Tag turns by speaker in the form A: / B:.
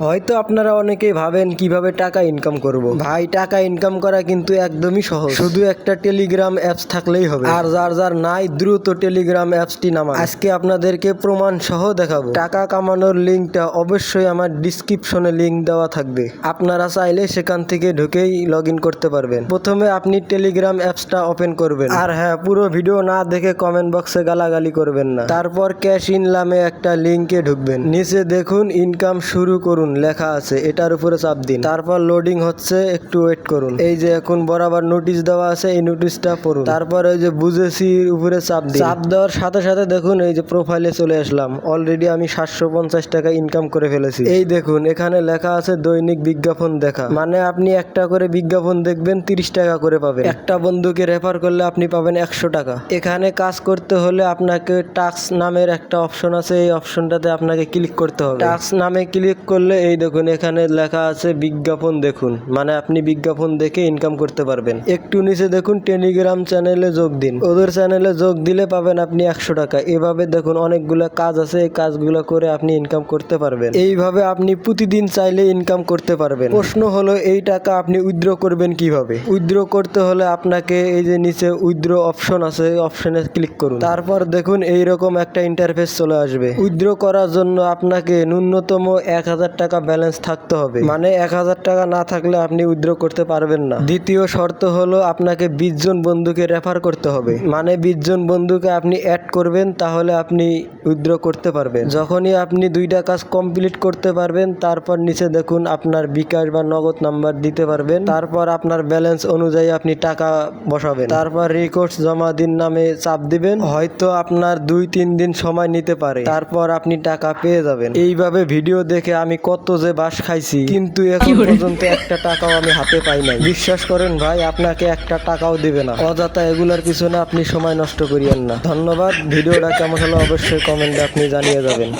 A: হয়তো আপনারা অনেকেই ভাবেন কীভাবে টাকা ইনকাম করব। ভাই, টাকা ইনকাম করা কিন্তু একদমই সহজ। শুধু একটা টেলিগ্রাম অ্যাপস থাকলেই হবে। আর যার যার নাই, দ্রুত টেলিগ্রাম অ্যাপসটি নামা আজকে আপনাদেরকে প্রমাণ সহ দেখাবো। টাকা কামানোর লিঙ্কটা অবশ্যই আমার ডিসক্রিপশনে লিঙ্ক দেওয়া থাকবে। আপনারা চাইলে সেখান থেকে ঢুকেই লগ করতে পারবেন। প্রথমে আপনি টেলিগ্রাম অ্যাপসটা ওপেন করবেন। আর হ্যাঁ পুরো ভিডিও না দেখে কমেন্ট বক্সে গালাগালি করবেন না। তারপর ক্যাশ ইন নামে একটা লিঙ্কে ঢুকবেন। নিচে দেখুন ইনকাম শুরু করুন। লেখা আছে, এটার উপরে চাপ দিন। তারপর লোডিং হচ্ছে, একটু ওয়েট করুন। এই যে এখন বরাবর নোটিশ দেওয়া আছে, এই নোটিশটা পড়ুন। তারপর ওই যে বুঝেছি, উপরে চাপ দিন। চাপ দেওয়ার সাথে সাথে দেখুন, এই যে প্রোফাইলে চলে আসলাম। অলরেডি আমি সাতশো পঞ্চাশ টাকা ইনকাম করে ফেলেছি। এই দেখুন, এখানে লেখা আছে, দৈনিক বিজ্ঞাপন দেখা। মানে আপনি একটা করে বিজ্ঞাপন দেখবেন, তিরিশ টাকা করে পাবেন। একটা বন্ধুকে রেফার করলে আপনি পাবেন একশো টাকা। এখানে কাজ করতে হলে আপনাকে টাক্স নামের একটা অপশন আছে, এই অপশনটাতে আপনাকে ক্লিক করতে হবে। টাক্স নামে ক্লিক করলে এই দেখুন, এখানে লেখা আছে বিজ্ঞাপন দেখুন। মানে আপনি বিজ্ঞাপন দেখে ইনকাম করতে পারবেন। একটু নিচে দেখুন টেলিগ্রাম চ্যানেলে যোগ দিন। ওদের চ্যানেলে যোগ দিলে পাবেন আপনি একশো টাকা। এভাবে দেখুন, অনেকগুলো কাজ আছে, এই কাজগুলো করে আপনি ইনকাম করতে পারবেন। এইভাবে আপনি প্রতিদিন চাইলে ইনকাম করতে পারবেন। প্রশ্ন হলো, এই টাকা আপনি উইথড্র করবেন কীভাবে? উইথড্র করতে হলে আপনাকে এই যে নিচে উইথড্র অপশন আছে অপশনে ক্লিক করুন। তারপর দেখুন, এইরকম একটা ইন্টারফেস চলে আসবে। উইথড্র করার জন্য আপনাকে ন্যূনতম এক হাজার টাকা ব্যালেন্স থাকতে হবে। মানে এক হাজার টাকা না থাকলে আপনি উইথড্র করতে পারবেন না। দ্বিতীয় শর্ত হলো আপনাকে বিশ জন বন্ধুকে রেফার করতে হবে। মানে বিশ জন বন্ধুকে আপনি অ্যাড করবেন, তাহলে আপনি উইথড্র করতে পারবেন। যখনই আপনি দুইটা কাজ কমপ্লিট করতে পারবেন, তারপর নিচে দেখুন আপনার বিকাশ বা নগদ নাম্বার দিতে পারবেন। তারপর আপনার ব্যালেন্স অনুযায়ী আপনি টাকা বসাবেন। তারপর রেকর্ডস জমা দিন নামে চাপ দিবেন। হয়তো আপনার দুই, তিন দিন সময় নিতে পারে। তারপর আপনি টাকা পেয়ে যাবেন। এইভাবে ভিডিও দেখে আমি কত যে বাস খাইছি কিন্তু এখন পর্যন্ত একটা টাকাও আমি হাতে পাই নাই। বিশ্বাস করেন ভাই আপনাকে একটা টাকাও দিবে না। অযথা এগুলার পিছনে আপনি সময় নষ্ট করিয়েন না। ধন্যবাদ ভিডিওটা কেমন হলো অবশ্যই কমেন্টে আপনি জানিয়ে যাবেন।